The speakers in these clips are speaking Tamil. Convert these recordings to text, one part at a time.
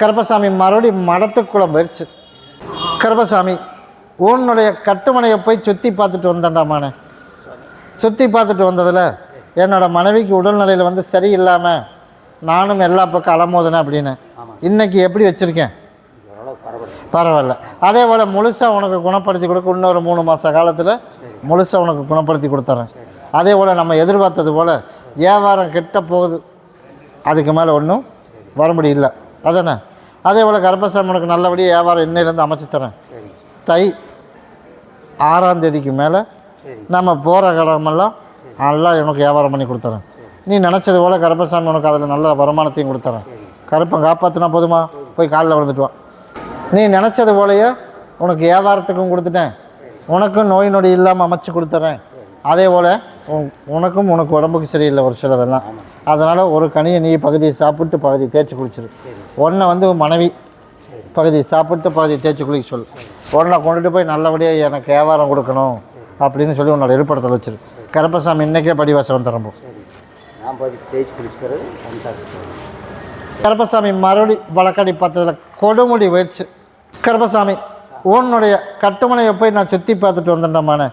கருப்பசாமி மறுபடியும் மடத்துக்குள்ளே போயிடுச்சு கருப்பசாமி உன்னுடைய கட்டுமனையை போய் சுற்றி பார்த்துட்டு வந்தேன்டாமானே சுற்றி பார்த்துட்டு வந்ததில் என்னோட மனைவிக்கு உடல்நிலையில் வந்து சரியில்லாமல் நானும் எல்லா பக்கம் அலமோதினேன் அப்படின்னு. இன்னைக்கு எப்படி வச்சுருக்கேன்? பரவாயில்ல. அதே போல் முழுசாக உனக்கு குணப்படுத்தி கொடுக்க இன்னொரு மூணு மாத காலத்தில் முழுசாக உனக்கு குணப்படுத்தி கொடுத்துட்றேன் அதே போல் நம்ம எதிர்பார்த்தது போல் வியாபாரம் கெட்ட போகுது. அதுக்கு மேலே ஒன்றும் வர முடியல. அதானே? அதே போல் கருப்பசாமி உனக்கு நல்லபடியாக வியாபாரம் இன்னையிலேருந்து அமைச்சு தரேன். தை ஆறாம் தேதிக்கு மேலே நம்ம போகிற கடமெல்லாம் நல்லா உனக்கு வியாபாரம் பண்ணி கொடுத்துறேன். நீ நினச்சது போல் கருப்பசாமி உனக்கு அதில் நல்ல வருமானத்தையும் கொடுத்துறேன். கருப்பன் காப்பாற்றினா போதுமா? போய் காலில் விழுந்துட்டு வா. நீ நினச்சது போலயே உனக்கு வியாபாரத்துக்கும் கொடுத்துட்டேன். உனக்கும் நோய் நொடி இல்லாமல் அமைச்சு கொடுத்துட்றேன் அதே போல் உனக்கும் உனக்கு உடம்புக்கு சரியில்லை ஒரு சிலதெல்லாம். அதனால் ஒரு கனியை நீ பகுதியை சாப்பிட்டு பகுதி தேய்ச்சி குளிச்சிரு. ஒன்றை வந்து மனைவி பகுதி சாப்பிட்டு பகுதி தேய்ச்சி குளிக்க சொல்லு. உடனே கொண்டுட்டு போய் நல்லபடியாக எனக்கு வியாபாரம் கொடுக்கணும் அப்படின்னு சொல்லி உன்னோட இருப்படத்தில் வச்சிரு. கருப்பசாமி இன்றைக்கே படிவாசம் வந்துடுறோம் நான் போய் கருப்பசாமி மறுபடி வழக்கடி பார்த்ததில் கொடுமுடி போயிடுச்சு கருப்பசாமி உன்னுடைய கட்டுமனையை போய் நான் சுற்றி பார்த்துட்டு வந்துட்டோமானே.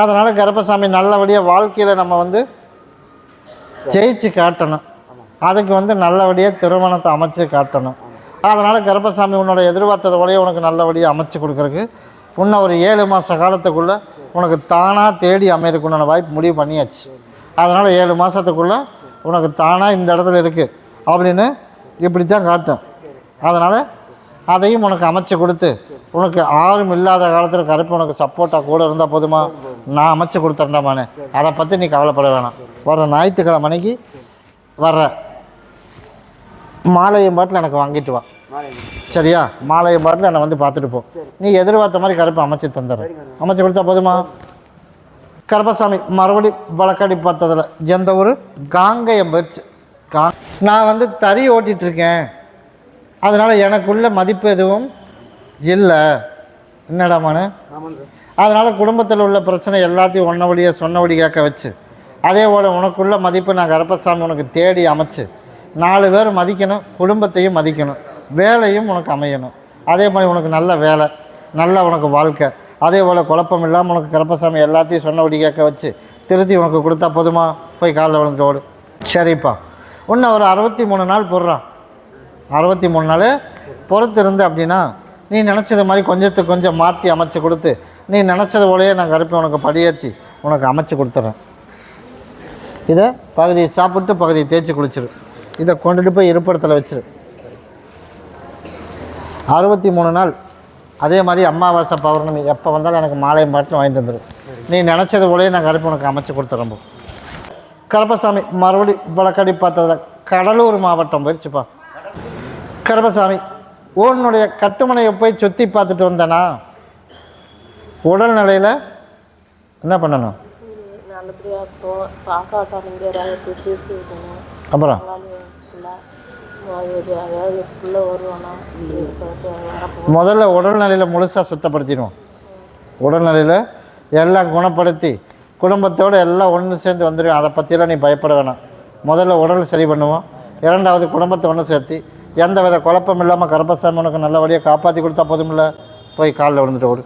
அதனால் கருப்பசாமி நல்லபடியாக வாழ்க்கையில் நம்ம வந்து ஜெயிச்சு காட்டணும். அதுக்கு வந்து நல்லபடியாக திருமணத்தை அமைச்சு காட்டணும். அதனால் கருப்பசாமி உன்னோட எதிர்பார்த்தது போலயே உனக்கு நல்லபடியாக அமைச்சு கொடுக்குறக்கு இன்னும் ஒரு ஏழு மாத காலத்துக்குள்ளே உனக்கு தானாக தேடி அமையறதுக்குண்டான வாய்ப்பு முடிவு பண்ணியாச்சு. அதனால் ஏழு மாதத்துக்குள்ளே உனக்கு தானாக இந்த இடத்துல இருக்குது அப்படின்னு இப்படி தான் காட்டும். அதனால் அதையும் உனக்கு அமைச்சு கொடுத்து உனக்கு ஆறும் இல்லாத காலத்தில் கருப்பு உனக்கு சப்போர்ட்டாக கூட இருந்தால் போதுமா? நான் அமைச்சு கொடுத்துட்றேன்டாமானே அதை பற்றி நீ கவலைப்பட வேணாம். வர ஞாயிற்றுக்கிழமை அன்னைக்கு வர்ற. மாலையும் பாட்டில் எனக்கு வாங்கிட்டு வா. சரியா? மாலையும் பாட்டில் என்னை வந்து பார்த்துட்டு போ. நீ எதிர்பார்த்த மாதிரி கருப்பு அமைச்சு தந்துடுறேன் அமைச்சு கொடுத்தா போதுமா? கருப்பசாமி மறுபடி வழக்கடி பார்த்ததில் எந்த ஒரு காங்கயம் போயிடுச்சு. கா நான் வந்து தறி ஓட்டிகிட்ருக்கேன் அதனால் எனக்குள்ள மதிப்பு எதுவும் இல்லை. ஆமாங்க சார். அதனால் குடும்பத்தில் உள்ள பிரச்சனை எல்லாத்தையும் ஒன்னபடியாக சொன்னபடி கேட்க வச்சு. அதே போல் உனக்குள்ள மதிப்பு நான் கருப்பசாமி உனக்கு தேடி அமைச்சு. நாலு பேர் மதிக்கணும் குடும்பத்தையும் மதிக்கணும் வேலையும் உனக்கு அமையணும். அதே மாதிரி உனக்கு நல்ல வேலை நல்ல உனக்கு வாழ்க்கை. அதே போல் குழப்பம் இல்லாமல் உனக்கு கருப்பசாமி எல்லாத்தையும் சொன்னபடி கேட்க வச்சு திருத்தி உனக்கு கொடுத்தா போதுமா? போய் காலில் விழுந்துட்டு ஓடு. சரிப்பா. இன்னும் ஒரு அறுபத்தி மூணு நாள் போடுறான். அறுபத்தி மூணு நாள் பொறுத்து இருந்து அப்படின்னா நீ நினச்சது மாதிரி கொஞ்சத்துக்கு கொஞ்சம் மாற்றி அமைச்சு கொடுத்து நீ நினச்சது போலயே நான் கருப்பி உனக்கு படியேற்றி உனக்கு அமைச்சு கொடுத்துட்றேன் இதை பகுதியை சாப்பிட்டு பகுதியை தேய்ச்சி குளிச்சிரு. இதை கொண்டுட்டு போய் இருப்பிடத்தில் வச்சிரு. அறுபத்தி மூணு நாள் அதே மாதிரி அமாவாசை பௌர்ணமி எப்போ வந்தாலும் எனக்கு மாலையும் பாட்டிலும் வாங்கிட்டு வந்துடும் நீ நினச்சது போலயே நான் கருப்பி உனக்கு அமைச்சு கொடுத்துட்றேன் கருப்பசாமி மறுபடி வழக்கடி பார்த்ததில் கடலூர் மாவட்டம் போயிடுச்சுப்பா கருப்பசாமி உன்னுடைய கட்டுமனையை போய் சுற்றி பார்த்துட்டு வந்தேனா? உடல்நிலையில் என்ன பண்ணணும்? அப்புறம்? முதல்ல உடல்நிலையில் முழுசாக சுத்தப்படுத்திடுவோம். உடல்நிலையில் எல்லாம் குணப்படுத்தி குடும்பத்தோடு எல்லாம் ஒன்று சேர்ந்து வந்துடுவோம் அதை பற்றியெல்லாம் நீ பயப்பட வேணாம். முதல்ல உடல் சரி பண்ணுவோம். இரண்டாவது குடும்பத்தை ஒன்று சேர்த்து எந்த வித குழப்பம் இல்லாமல் கர்ப்பசாமி உனக்கு நல்லபடியாக காப்பாற்றி கொடுத்தா போதுமில்ல. போய் காலில் விழுந்துட்டு ஓடு.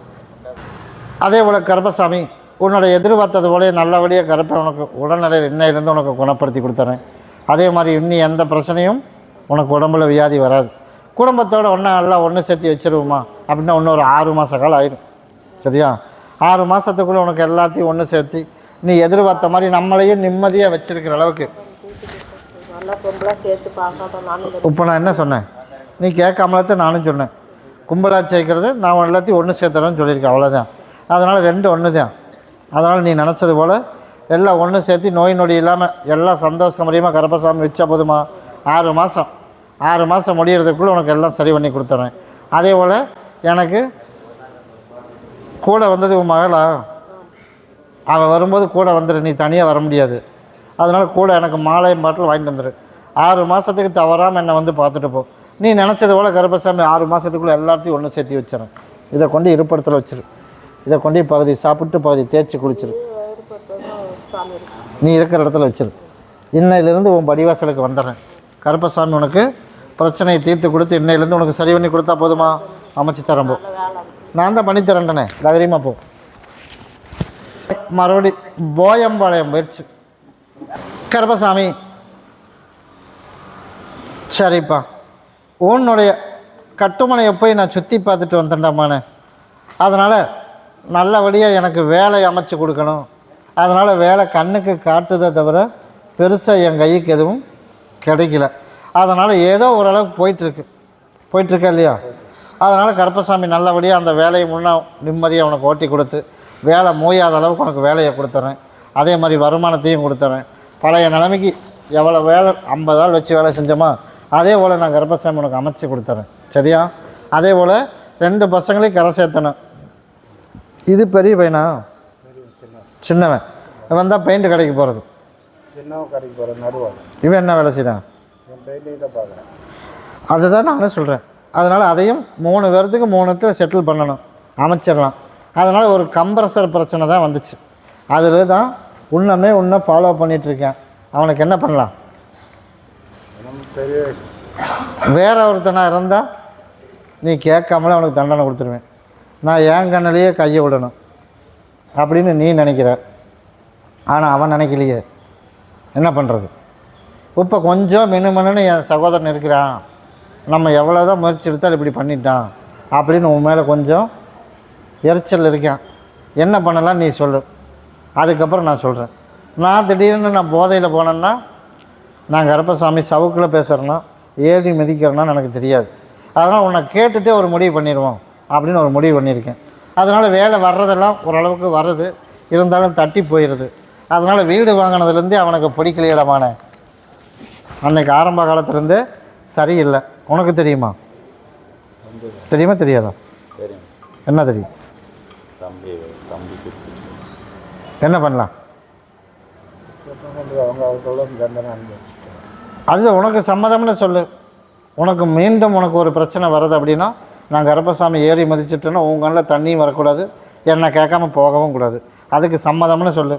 அதே போல் கர்ப்பசாமி உன்னோட எதிர்பார்த்தது போலயே நல்லபடியாக கருப்பை உனக்கு உடல்நிலையில் இன்னையிலேருந்து உனக்கு குணப்படுத்தி கொடுத்துறேன். அதே மாதிரி இன்னி எந்த பிரச்சனையும் உனக்கு உடம்புல வியாதி வராது. குடும்பத்தோடு ஒன்றா எல்லாம் ஒன்று சேர்த்து வச்சிருவோமா? அப்படின்னா இன்னொரு ஒரு ஆறு மாத காலம் ஆயிடும். சரியா? ஆறு மாதத்துக்குள்ளே உனக்கு எல்லாத்தையும் ஒன்று சேர்த்து நீ எதிர்பார்த்த மாதிரி நம்மளையும் நிம்மதியாக வச்சுருக்கிற அளவுக்கு நல்லா பொம்பளாக சேர்த்து பார்க்காட்டோம் நானும் இப்போ நான் என்ன சொன்னேன்? நீ கேட்காமலத்தான் நானும் சொன்னேன். கும்பலாக சேர்க்கறது நான் எல்லாத்தையும் ஒன்று சேர்த்துறேன்னு சொல்லியிருக்கேன் அவ்வளோதான் அதனால் ரெண்டு ஒன்று தான் அதனால் நீ நினச்சது போல் எல்லாம் ஒன்று சேர்த்து நோய் நொடி இல்லாமல் எல்லாம் சந்தோஷமரியமாக கருப்பசாமி வச்சா போதுமா? ஆறு மாதம் ஆறு மாதம் முடிகிறதுக்குள்ளே உனக்கு எல்லாம் சரி பண்ணி கொடுத்துறேன். அதே போல் எனக்கு கூட வந்தது உன் மகளா? அவள் வரும்போது கூட வந்துடு நீ தனியாக வர முடியாது. அதனால் கூட எனக்கு மாலையும் பாட்டில் வாங்கிட்டு வந்துடு ஆறு மாதத்துக்கு தவறாமல் என்னை வந்து பார்த்துட்டு போ. நீ நினச்சது போல் கருப்பசாமி ஆறு மாதத்துக்குள்ளே எல்லாத்தையும் ஒன்று சேர்த்து வச்சிடறேன் இதை கொண்டு இருப்பிடத்தில் வச்சிரு. இதை கொண்டு பகுதி சாப்பிட்டு பகுதி தேய்ச்சி குளிச்சிரு. நீ இருக்கிற இடத்துல வச்சிரு. இன்னையிலேருந்து உன் படிவாசலுக்கு வந்துடுறேன். கருப்பசாமி உனக்கு பிரச்சனையை தீர்த்து கொடுத்து இன்னையிலேருந்து உனக்கு சரி பண்ணி கொடுத்தா போதுமா? அமைச்சு தரம்போ நான் தான் பண்ணி தரேன்டனே. தைரியமாக போ. மறுபடி போயம்பாளையம் போயிடுச்சு கருப்பசாமி. சரிப்பா. உன்னுடைய கட்டுமனையை போய் நான் சுற்றி பார்த்துட்டு வந்தேன்டாமானே அதனால் நல்லபடியாக எனக்கு வேலை அமைச்சு கொடுக்கணும். அதனால் வேலை கண்ணுக்கு காட்டுதே தவிர பெருசாக என் கைக்கு எதுவும் கிடைக்கல. அதனால் ஏதோ ஓரளவுக்கு போயிட்டுருக்கு. போயிட்டுருக்கா இல்லையா? அதனால் கருப்பசாமி நல்லபடியாக அந்த வேலையை முன்னே நிம்மதியை அவனுக்கு ஓட்டி கொடுத்து வேலை மூயாத அளவுக்கு உனக்கு வேலையை கொடுத்துறேன். அதே மாதிரி வருமானத்தையும் கொடுத்துறேன். பழைய நிலைமைக்கு எவ்வளோ வேலை ஐம்பது ஆள் வச்சு வேலை செஞ்சோமா அதே போல் நான் கருப்பசாமி உனக்கு அமைச்சு கொடுத்துறேன். சரியா? அதே போல் ரெண்டு பசங்களையும் கரை சேர்த்தணும். இது பெரிய பையனா? சின்னவன். இவன் தான் பெயிண்ட் கடைக்கு போகிறது கடைக்கு இவன் என்ன வேலை செய்கிறான் அதுதான் நானும் சொல்கிறேன் அதனால் அதையும் மூணு பேர்த்துக்கு மூணுத்தில் செட்டில் பண்ணணும். அமைச்சிடலாம். அதனால் ஒரு கம்ப்ரஸர் பிரச்சனை தான் வந்துச்சு. அதில் தான் உன்னமே உன்னை ஃபாலோ பண்ணிகிட்ருக்கேன் அவனுக்கு என்ன பண்ணலாம்? வேற ஒருத்தனாக இருந்தால் நீ கேட்காமலே அவனுக்கு தண்டனை கொடுத்துருவேன். நான் என் கண்ணிலேயே கையை விடணும் அப்படின்னு நீ நினைக்கிற. ஆனால் அவன் நினைக்கலையே. என்ன பண்ணுறது இப்போ கொஞ்சம் மினுமனு என் சகோதரன் இருக்கிறான். நம்ம எவ்வளோ தான் முயற்சி எடுத்தால் இப்படி பண்ணிட்டான் அப்படின்னு உன் மேலே கொஞ்சம் எரிச்சல் இருக்கான். என்ன பண்ணலாம் நீ சொல்லு. அதுக்கப்புறம் நான் சொல்கிறேன் நான் திடீர்னு நான் போதையில் போனேன்னா நான் கருப்பசாமி சவுக்கில் பேசுகிறேன்னா ஏறி மிதிக்கிறேன்னா எனக்கு தெரியாது. அதனால் உன்னை கேட்டுகிட்டே ஒரு முடிவு பண்ணிடுவோம் அப்படின்னு ஒரு முடிவு பண்ணியிருக்கேன். அதனால் வேலை வர்றதெல்லாம் ஓரளவுக்கு வருது. இருந்தாலும் தட்டி போயிடுது அதனால் வீடு வாங்கினதுலேருந்தே அவனுக்கு பிடிக்கலையிடமான அன்னைக்கு ஆரம்ப காலத்துலேருந்தே சரியில்லை. உனக்கு தெரியுமா? தெரியுமா தெரியாதா? தெரியும். என்ன தெரியும்? என்ன பண்ணலாம்? அது உனக்கு சம்மதம்னு சொல்லு. உனக்கு மீண்டும் உனக்கு ஒரு பிரச்சனை வருது அப்படின்னா நான் கருப்பசாமி ஏறி மதிச்சுட்டேன்னா உங்கள் கண்ணில் தண்ணியும் வரக்கூடாது. என்னை கேட்காம போகவும் கூடாது. அதுக்கு சம்மதம்னு சொல்லு.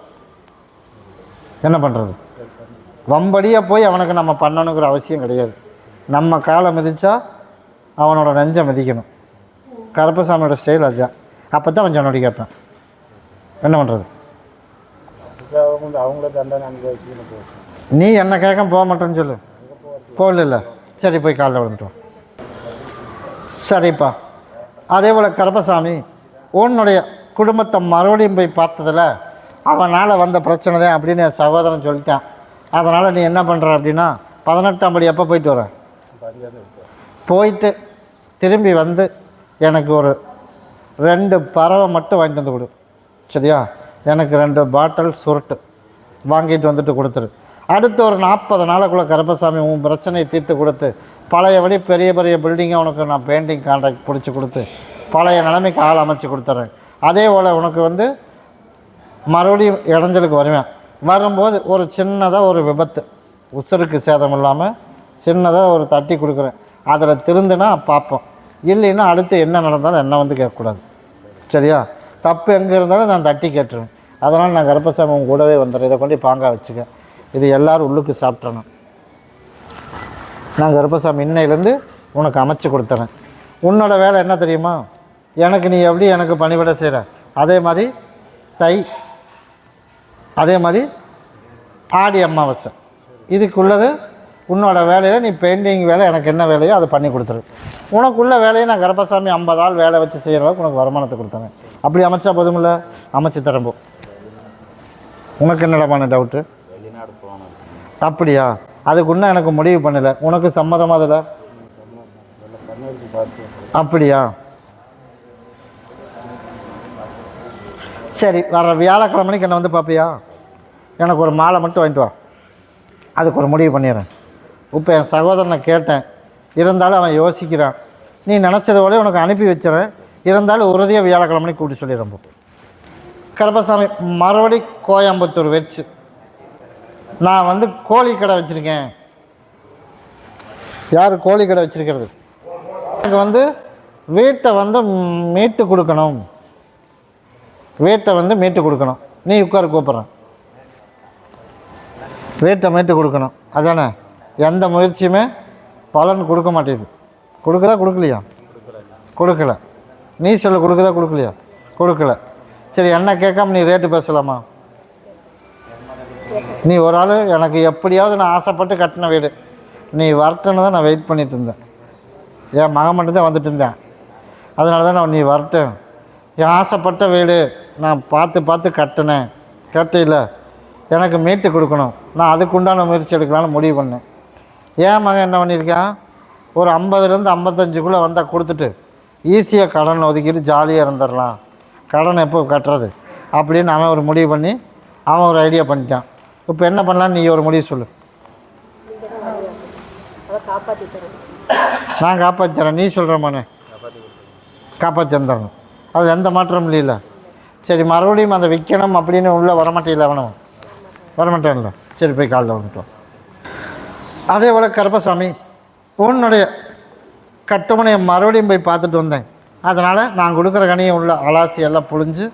என்ன பண்ணுறது வம்படியாக போய் அவனுக்கு நம்ம பண்ணணுங்கிற அவசியம் கிடையாது. நம்ம காலை மிதித்தா அவனோட நெஞ்சை மிதிக்கணும். கருப்பசாமியோட ஸ்டைல் அதுதான். அப்போ தான் கொஞ்சம் நொடி கேட்பேன். என்ன பண்ணுறது அவங்க அவங்கள தண்டனை அனுபவிச்சுன்னு நீ என்ன கேட்க போக மாட்டேன்னு சொல்லு. போகல சரி போய் காலைல விழுந்துட்டோம். சரிப்பா. அதே போல் கருப்பசாமி உன்னுடைய குடும்பத்தை மறுபடியும் போய் பார்த்ததில் அவனால் வந்த பிரச்சனை தான் அப்படின்னு என் சகோதரன் சொல்லிட்டான். அதனால் நீ என்ன பண்ணுற அப்படின்னா பதினெட்டாம் படி எப்போ போயிட்டு வர? போயிட்டு திரும்பி வந்து எனக்கு ஒரு ரெண்டு பறவை மட்டும் வாங்கிட்டு வந்து கொடு. சரியா? எனக்கு ரெண்டு பாட்டில் சுருட்டு. வாங்கிட்டு வந்துட்டு கொடுத்துரு. அடுத்து ஒரு நாற்பது நாளுக்குள்ளே கருப்பசாமி உன் பிரச்சனையை தீர்த்து கொடுத்து பழையபடி பெரிய பெரிய பில்டிங்கை உனக்கு நான் பெயிண்டிங் கான்ட்ராக்ட் பிடிச்சி கொடுத்து பழைய நிலைமைக்கு ஆள் அமைச்சு கொடுத்துட்றேன் அதே போல் உனக்கு வந்து மறுபடியும் இடைஞ்சலுக்கு வருவேன். வரும்போது ஒரு சின்னதாக ஒரு விபத்து. உசுருக்கு சேதம் இல்லாமல் சின்னதாக ஒரு தட்டி கொடுக்குறேன். அதில் திருந்துனா பார்ப்போம். இல்லைன்னா அடுத்து என்ன நடந்தாலும் என்ன வந்து கேட்கக்கூடாது. சரியா? தப்பு எங்கே இருந்தாலும் நான் தட்டி கேட்டுருவேன் அதனால் நான் கருப்பசாமி உங்க கூடவே வந்துடுறேன். இதை கொண்டு பாங்காக வச்சுக்க. இது எல்லோரும் உள்ளுக்கு சாப்பிட்றணும் நான் கருப்பசாமி இன்னையிலேருந்து உனக்கு அமைச்சு கொடுத்துறேன். உன்னோட வேலை என்ன தெரியுமா? எனக்கு நீ எப்படி எனக்கு பணிவிட செய்கிற? அதே மாதிரி தை அதே மாதிரி ஆடி அமாவாசை. இதுக்குள்ளது உன்னோட வேலையில் நீ பெயிண்டிங் வேலை எனக்கு என்ன வேலையோ அதை பண்ணி கொடுத்துரு. உனக்குள்ள வேலையை நான் கருப்பசாமி ஐம்பது ஆள் வேலை வச்சு செய்கிற அளவுக்கு உனக்கு வருமானத்தை கொடுத்தேன் அப்படி அமைச்சா போதுமில்ல அமைச்சு தரம்போ உனக்கு என்னடமான டவுட்டு அப்படியா? அதுக்கு இன்னும் எனக்கு முடிவு பண்ணலை. உனக்கு சம்மதமா அதில்? அப்படியா? சரி வர வியாழக்கிழமைக்கு என்ன வந்து பார்ப்பியா எனக்கு ஒரு மாலை மட்டும் வாங்கிட்டு வா. அதுக்கு ஒரு முடிவு பண்ணிடுறேன். இப்போ என் சகோதரனை கேட்டேன். இருந்தாலும் அவன் யோசிக்கிறான். நீ நினச்சது போல உனக்கு அனுப்பி வச்சிடறேன் இருந்தாலும் உறுதியாக வியாழக்கிழமை கூப்பிட்டு சொல்லிடுறோம் கருப்பசாமி மறுபடி கோயம்புத்தூர் வச்சு. நான் வந்து கோழி கடை வச்சுருக்கேன். யார் கோழி கடை வச்சுருக்கிறது? எனக்கு வந்து வீட்டை வந்து மீட்டு கொடுக்கணும். வீட்டை வந்து மீட்டு கொடுக்கணும். நீ உட்கார கூப்பிட்றேன். வீட்டை மீட்டு கொடுக்கணும். அதானே? எந்த முயற்சியுமே பலன் கொடுக்க மாட்டேங்குது. கொடுக்குதா கொடுக்கலையா? கொடுக்கல. நீ சொல்ல கொடுக்குதா கொடுக்கலையா? கொடுக்கல. சரி என்ன கேட்காம நீ ரேட்டு பேசலாமா? நீ ஒரு ஆள் எனக்கு எப்படியாவது நான் ஆசைப்பட்டு கட்டின வீடு. நீ வரட்டுன்னு தான் நான் வெயிட் பண்ணிட்டு இருந்தேன். என் மகன் மட்டும்தான் வந்துட்டு இருந்தேன். அதனால தான் நான் நீ வரட்டேன் என் ஆசைப்பட்ட வீடு நான் பார்த்து பார்த்து கட்டினேன். கேட்டையில் எனக்கு மீட்டு கொடுக்கணும். நான் அதுக்குண்டான முயற்சி எடுக்கலாம்னு முடிவு பண்ணேன். ஏன் மகன் என்ன பண்ணியிருக்கான்? ஒரு ஐம்பதுலேருந்து ஐம்பத்தஞ்சுக்குள்ளே வந்தால் கொடுத்துட்டு ஈஸியாக கடன் ஒதுக்கிட்டு ஜாலியாக இருந்துடலாம். கடன் எப்போ கட்டுறது? அப்படின்னு அவன் ஒரு முடிவு பண்ணி அவன் ஒரு ஐடியா பண்ணிட்டான். இப்போ என்ன பண்ணலான்னு நீ ஒரு முடிவு சொல்லு. நான் காப்பாற்றி தரேன். நீ சொல்கிற மனு. காப்பாற்றி தந்துடணும். அது எந்த மாற்றமும் இல்லை சரி மறுபடியும் அதை விற்கணும் அப்படின்னு உள்ளே வரமாட்டேல அவனும். வரமாட்டேன்ல. சரி போய் காலைல வந்துட்டோம் அதே போல் கருப்பசாமி உன்னுடைய கட்டுமனையை மறுபடியும் போய் பார்த்துட்டு வந்தேன். அதனால் நான் கொடுக்குற கனியை உள்ள அலாசி எல்லாம் புழிஞ்சு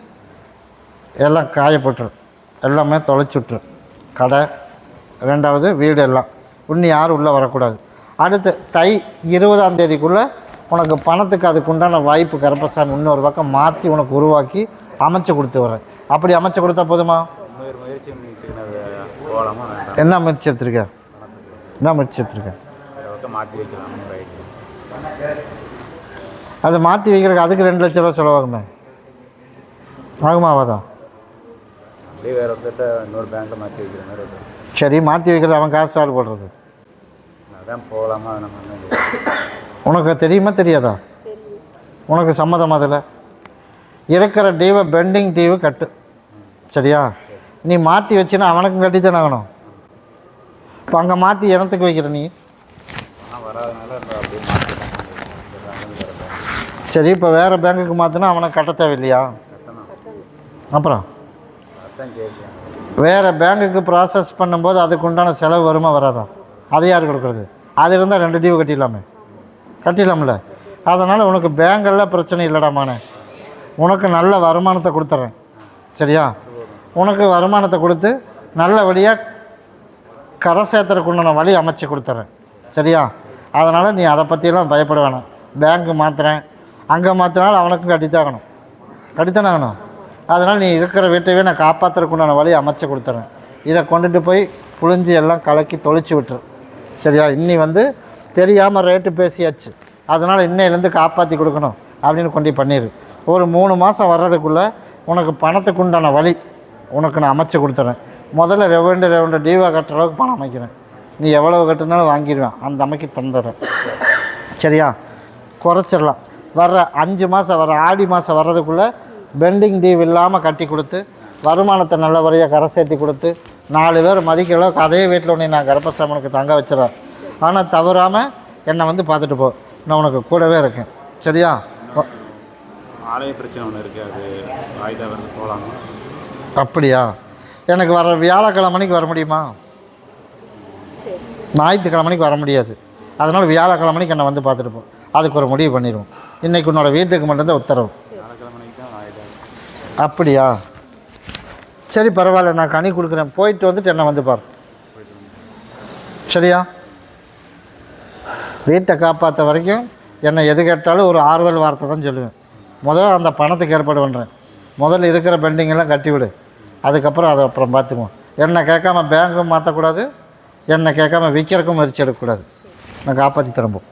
எல்லாம் காயப்பட்டுரும். எல்லாமே தொலைச்சி விட்டுரும். கடை ரெண்டாவது வீடு எல்லாம். இன்னும் யாரும் உள்ளே வரக்கூடாது. அடுத்து தை இருபதாம் தேதிக்குள்ளே உனக்கு பணத்துக்கு அதுக்கு உண்டான வாய்ப்பு கருப்பசாமி இன்னொரு பக்கம் மாற்றி உனக்கு உருவாக்கி அமைச்சு கொடுத்து வரேன் அப்படி அமைச்சு கொடுத்தா போதுமா? முயற்சி என்ன முயற்சி எடுத்திருக்க? என்ன முயற்சி எடுத்திருக்க? அதை மாற்றி வைக்கிறதுக்கு அதுக்கு ரெண்டு லட்ச ரூபா செலவாகுமே. ஆகுமா ஆகாதா அப்படியே வேறு ஒருத்தர்கிட்ட இன்னொரு பேங்க்கில் மாற்றி வைக்கிற மாதிரி இருக்கும் சரி மாற்றி வைக்கிறது அவன் காசு ஆள் போடுறது. அதான் போகலாமா நம்ம உனக்கு தெரியுமா தெரியாதா? உனக்கு சம்மதம் அதில்? இருக்கிற டீவை பெண்டிங் டீவு கட்டு. சரியா? நீ மாற்றி வச்சுன்னா அவனுக்கும் கட்டித்தானே ஆகணும். இப்போ அங்கே மாற்றி இனத்துக்கு வைக்கிற நீ? வராதனால அப்படியே சரி இப்போ வேறு பேங்குக்கு மாற்றினா அவனை கட்ட தேவையில்லையா? அப்புறம்? வேறு பேங்குக்கு ப்ராசஸ் பண்ணும்போது அதுக்கு உண்டான செலவு வருமா வராதா? அது யார் கொடுக்குறது? அது இருந்தால் ரெண்டு டீவு கட்டிடலாமே. கட்டிடலாம்ல. அதனால் உனக்கு பேங்கெல்லாம் பிரச்சனை இல்லைடாமானே உனக்கு நல்ல வருமானத்தை கொடுத்துட்றேன் சரியா? உனக்கு வருமானத்தை கொடுத்து நல்லபடியாக கரை சேர்த்துறதுக்கு உண்டான வழி அமைச்சு கொடுத்துட்றேன் சரியா? அதனால் நீ அதை பற்றியெல்லாம் பயப்பட வேணாம். பேங்க்கு மாற்றுறேன் அங்கே மாற்றினாலும் அவனுக்கும் கட்டித்தாகணும். கட்டித்தானே ஆகணும். அதனால் நீ இருக்கிற வீட்டையே நான் காப்பாற்றுறக்குண்டான வழி அமைச்சு கொடுத்துறேன். இதை கொண்டுட்டு போய் புழிஞ்சு எல்லாம் கலக்கி தொளிச்சு விட்டுரு. சரியா? இன்னி வந்து தெரியாமல் ரேட்டு பேசியாச்சு. அதனால் இன்னையிலேருந்து காப்பாற்றி கொடுக்கணும் அப்படின்னு கொண்டு பண்ணிடு ஒரு மூணு மாதம் வர்றதுக்குள்ளே உனக்கு பணத்துக்கு உண்டான வழி உனக்கு நான் அமைச்சு கொடுத்துறேன். முதல்ல ரெவண்டு ரெவண்டு டீவா கட்டுற அளவுக்கு பணம் அமைக்கிறேன். நீ எவ்வளவு கட்டுனாலும் வாங்கிடுவேன். அந்த அமைக்கு தந்துடுறேன். சரியா? குறைச்சிடலாம். வர்ற அஞ்சு மாதம் வர ஆடி மாதம் வர்றதுக்குள்ளே பெண்டிங் டீவ் இல்லாமல் கட்டி கொடுத்து வருமானத்தை நல்லபடியாக கரை சேர்த்தி கொடுத்து நாலு பேர் மதிக்கிற அளவுக்கு அதே வீட்டில் உன்னை நான் கருப்பசாமனுக்கு தங்க வச்சிடறேன். ஆனால் தவறாமல் என்னை வந்து பார்த்துட்டு போ. நான் உனக்கு கூடவே இருக்கேன். சரியா? ஆலய பிரச்சனை ஒன்று இருக்குது அது வாய்தா வந்து போகலாமா அப்படியா? எனக்கு வர வியாழக்கிழமைக்கு வர முடியுமா? சரி ஞாயிற்றுக்கிழமைக்கு வர முடியாது. அதனால் வியாழக்கிழமைக்கு என்னை வந்து பார்த்துட்டு போ அதுக்கு ஒரு முடிவு பண்ணிடுவோம். இன்றைக்கி உன்னோட வீட்டுக்கு மட்டும்தான் உத்தரவு. அப்படியா? சரி பரவாயில்ல. நான் கனி கொடுக்குறேன். போயிட்டு வந்துட்டு என்ன வந்து பாரு. சரியா? வீட்டை காப்பாற்ற வரைக்கும் என்னை எது கேட்டாலும் ஒரு ஆறுதல் வார்த்தை தான் சொல்லுவேன். முதல்ல அந்த பணத்துக்கு ஏற்பாடு பண்ணுறேன் முதல்ல இருக்கிற பெண்டிங்கெல்லாம் கட்டிவிடு. அதுக்கப்புறம் அதை அப்புறம் பார்த்துக்குவோம். என்னை கேட்காம பேங்க்கும் மாற்றக்கூடாது என்னை கேட்காம விற்கிறக்கும் முயற்சி எடுக்கக்கூடாது நான் காப்பாற்றி தரம்போம்